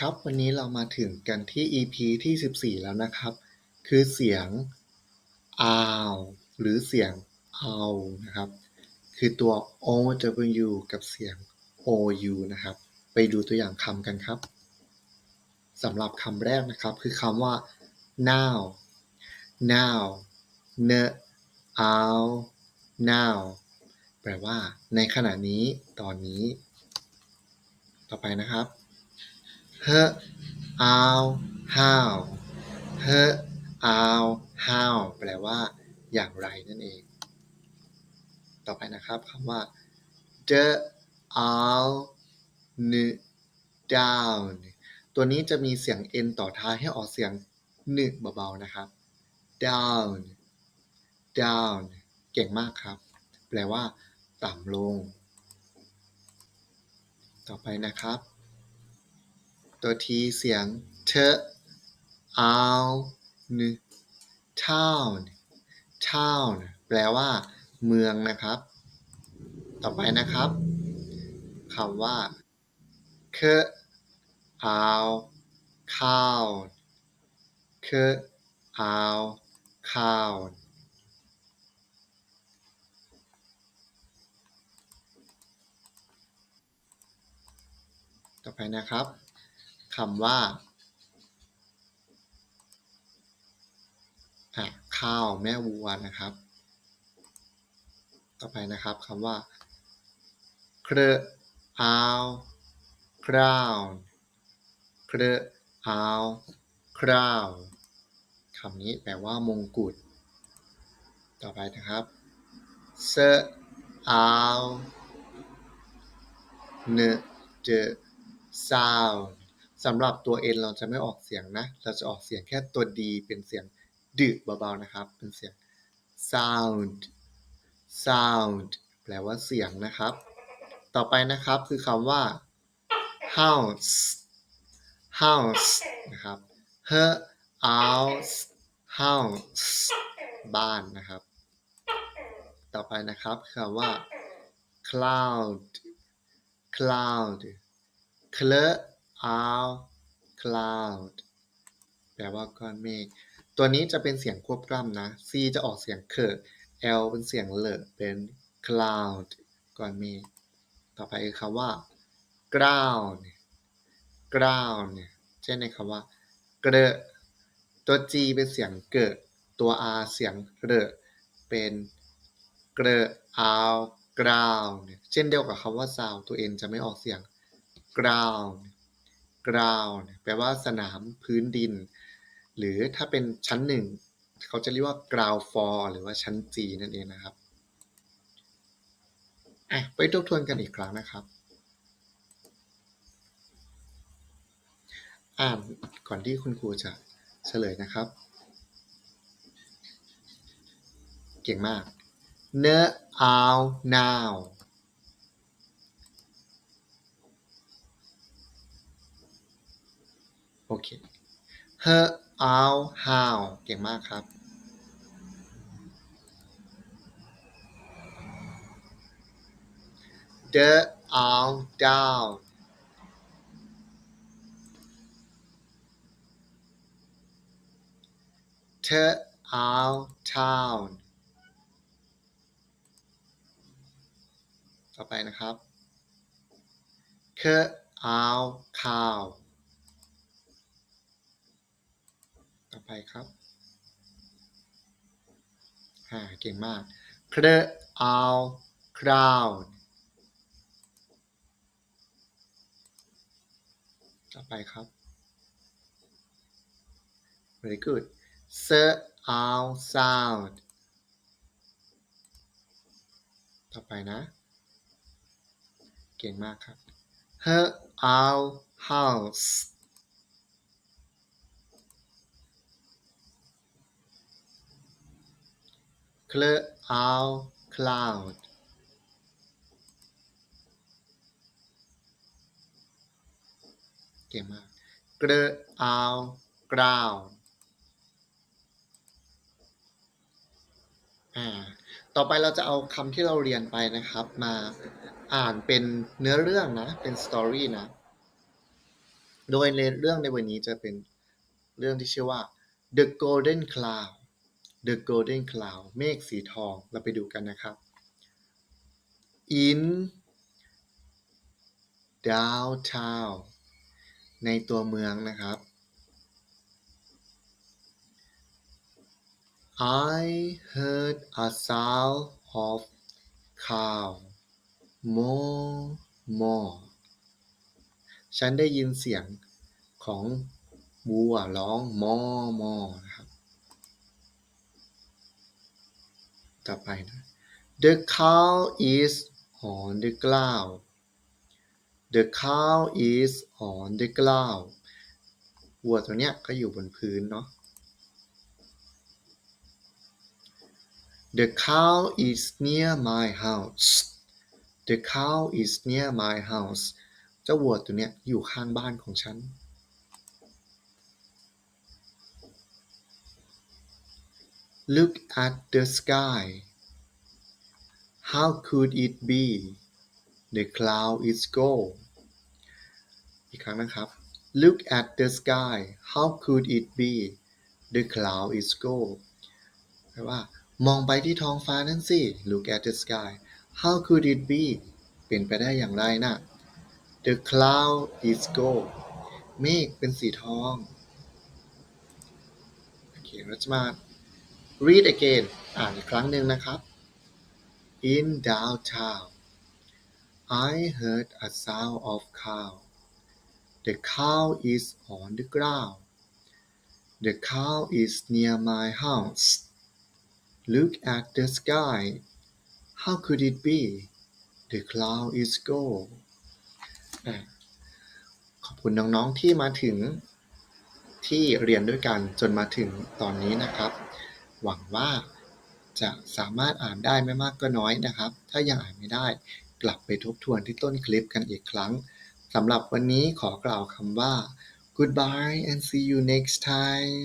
ครับ วันนี้เรามาถึงกันที่ EP ที่ 14 แล้วนะครับ คือเสียง ow หรือเสียง ow นะครับ คือตัว ow กับเสียง ou นะครับ ไปดูตัวอย่างคำกันครับสำหรับคำแรกนะครับ คือคำว่า now now n ow now แปลว่า ในขณะนี้ ตอนนี้ ต่อไปนะครับ her ow how her ow how แปลว่า อย่างไรนั่นเอง ต่อไปนะครับคำว่า the ow n down ตัวนี้จะมีเสียง n ต่อท้ายให้ออกเสียงหนึเบาๆนะครับ down down เก่งมากครับ แปลว่า ต่ำลง ต่อไปนะครับ ตัวทีเสียงเทอ ow n town town แปลว่า เมืองนะครับ ต่อไปนะครับคำว่า k ow cow k ow cow ต่อไปนะครับ คำว่าข้าวแม่วัวนะครับ ต่อไปนะครับคำว่าเครอาวคราวเครอาวคราวคำนี้แปลว่ามงกุฎ ต่อไปนะครับเซอาวเนเจ sound สำหรับตัว n เราจะไม่ออกเสียงนะ เราจะออกเสียงแค่ตัว d เป็นเสียงดึเบาๆนะครับ เป็นเสียง sound sound แปลว่าเสียงนะครับ ต่อไปนะครับคือคำว่า house house นะครับ her house house บ้านนะครับ ต่อไปนะครับคือคำว่า cloud cloud out cloud แปลว่าก้อนเมฆ ตัวนี้จะเป็นเสียงควบกล้ำนะ C จะออกเสียงเคอ L เป็นเสียงเลอเป็น cloud ก้อนเมฆ ต่อไปคือคำว่า ground ground เนี่ยเช่นในคำว่าเกรตัว G เป็นเสียงเกิด ตัว R เสียงเรเป็นเกรอาว ground เนี่ยเช่นเดียวกับคำว่า sound ตัว N จะไม่ออกเสียง ground ground แปลว่าสนามพื้นดิน หรือถ้าเป็นชั้นหนึ่งเขาจะเรียกว่า ground floor หรือว่าชั้น G นั่นเองนะครับอะไปทบทวนกันอีกครั้งนะครับ อ่านก่อนที่คุณครูจะเฉลยนะครับ เก่งมาก เนื้อ out now เค her out how เก่งมากครับ the out down the out town ต่อไปนะครับ the out cow ต่อไปครับอ่าเก่งมาก the out crowd ต่อไปครับ very good the out sound ต่อไปนะ เก่งมากครับ her out house เคล out cloud เก่งมากเกล out ground อ่า ต่อไปเราจะเอาคำที่เราเรียนไปนะครับ มาอ่านเป็นเนื้อเรื่องนะ เป็นสตอรี่นะ โดยในเรื่องในวันนี้จะเป็นเรื่องที่ชื่อว่า The Golden Cloud The Golden Cloud เมฆสีทอง เราไปดูกันนะครับ In downtown ในตัวเมืองนะครับ I heard a sound of cow moo moo ฉันได้ยินเสียงของวัวร้องมอมอนะครับ ต่อไปนะ The cow is on the ground The cow is on the ground วัวตัวเนี้ยก็อยู่บนพื้นเนาะ The cow is near my house The cow is near my house เจ้าวัวตัวเนี้ยอยู่ข้างบ้านของฉัน Look at the sky How could it be The cloud is gold อีกครั้งนะครับ Look at the sky How could it be The cloud is gold แปลว่ามองไปที่ท้องฟ้านั่นสิ Look at the sky How could it be เป็นไปได้อย่างไรนะ The cloud is gold เมฆเป็นสีทอง โอเคเราจะมา read again อ่านอีกครั้งหนึ่งนะครับ In downtown I heard a sound of cow The cow is on the ground The cow is near my house Look at the sky How could it be The cloud is gold ขอบคุณน้อง ๆ ที่มาถึงที่เรียนด้วยกันจนมาถึงตอนนี้นะครับ หวังว่าจะสามารถอ่านได้ไม่มากก็น้อยนะครับ ถ้ายังอ่านไม่ได้กลับไปทบทวนที่ต้นคลิปกันอีกครั้งสำหรับวันนี้ขอกล่าวคำว่า goodbye and see you next time